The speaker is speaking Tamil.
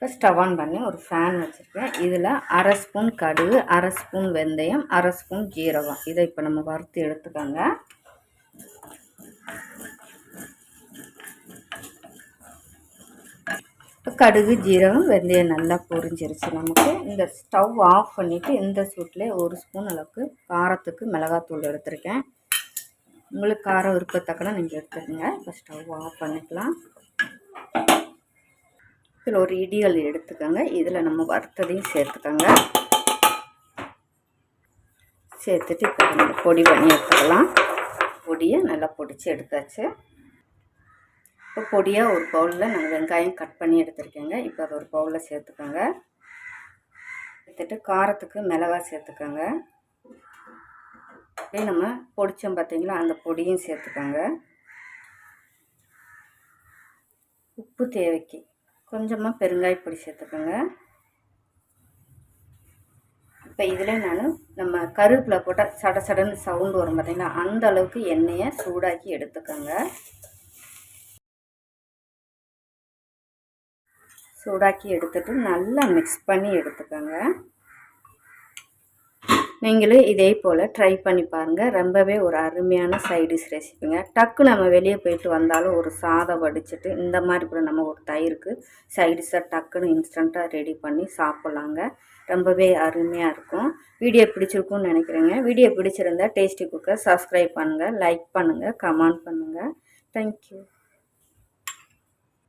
இப்போ ஸ்டவ் ஆன் பண்ணி ஒரு ஃபேன் வச்சுருக்கேன். இதில் அரை ஸ்பூன் கடுகு அரை ஸ்பூன் வெந்தயம் அரை ஸ்பூன் ஜீரகம். இதை இப்போ நம்ம வறுத்து எடுத்துக்கோங்க. கடுகு ஜீரகம் வெந்தயம் நல்லா பொரிஞ்சிருச்சு நமக்கு. இந்த ஸ்டவ் ஆஃப் பண்ணிவிட்டு இந்த சூட்டில் ஒரு ஸ்பூன் அளவுக்கு காரத்துக்கு மிளகாத்தூள் எடுத்திருக்கேன். உங்களுக்கு காரம் விருப்பத்தக்கெல்லாம் நீங்கள் எடுத்துக்கோங்க. இப்போ ஸ்டவ் ஆஃப் பண்ணிக்கலாம். இதில் ஒரு இடிகள் எடுத்துக்கோங்க. இதில் நம்ம வறுத்ததையும் சேர்த்துக்கோங்க. சேர்த்துட்டு இப்போ நம்ம பொடி பண்ணி எடுத்துக்கலாம். பொடியை நல்லா பொடிச்சு எடுத்தாச்சு. இப்போ பொடியாக ஒரு பவுலில் நாங்கள் வெங்காயம் கட் பண்ணி எடுத்துருக்கேங்க. இப்போ அதை ஒரு பவுலில் சேர்த்துக்கோங்க. சேர்த்துட்டு காரத்துக்கு மிளகாய் சேர்த்துக்கோங்க. அப்படியே நம்ம பொடித்தோம் பார்த்தீங்களா? அந்த பொடியும் சேர்த்துக்கோங்க. உப்பு தேவைக்கு. கொஞ்சமாக பெருங்காயப்பொடி சேர்த்துக்கோங்க. இப்போ இதில் நான் நம்ம கருவேப்பிலை போட்டால் சட சடன்னு சவுண்டு வரும் பார்த்திங்களா அந்த அளவுக்கு எண்ணெயை சூடாக்கி எடுத்துக்கோங்க. சூடாக்கி எடுத்துட்டு நல்லா மிக்ஸ் பண்ணி எடுத்துக்கோங்க. நீங்களும் இதே போல் ட்ரை பண்ணி பாருங்கள் ரொம்பவே ஒரு அருமையான சைடிஷ் ரெசிபிங்க டக்கு நம்ம வெளியே போயிட்டு வந்தாலும் ஒரு சாதம் வடிச்சிட்டு இந்த மாதிரி கூட நம்ம ஒரு தயிருக்கு சைடிஷாக டக்குன்னு இன்ஸ்டண்ட்டாக ரெடி பண்ணி சாப்பிட்லாங்க. ரொம்பவே அருமையாக இருக்கும். வீடியோ பிடிச்சிருக்கும்னு நினைக்கிறேங்க. வீடியோ பிடிச்சிருந்தா டேஸ்டி குக்கர் சப்ஸ்கிரைப் பண்ணுங்கள் லைக் பண்ணுங்கள் கமெண்ட் பண்ணுங்கள் தேங்க்யூ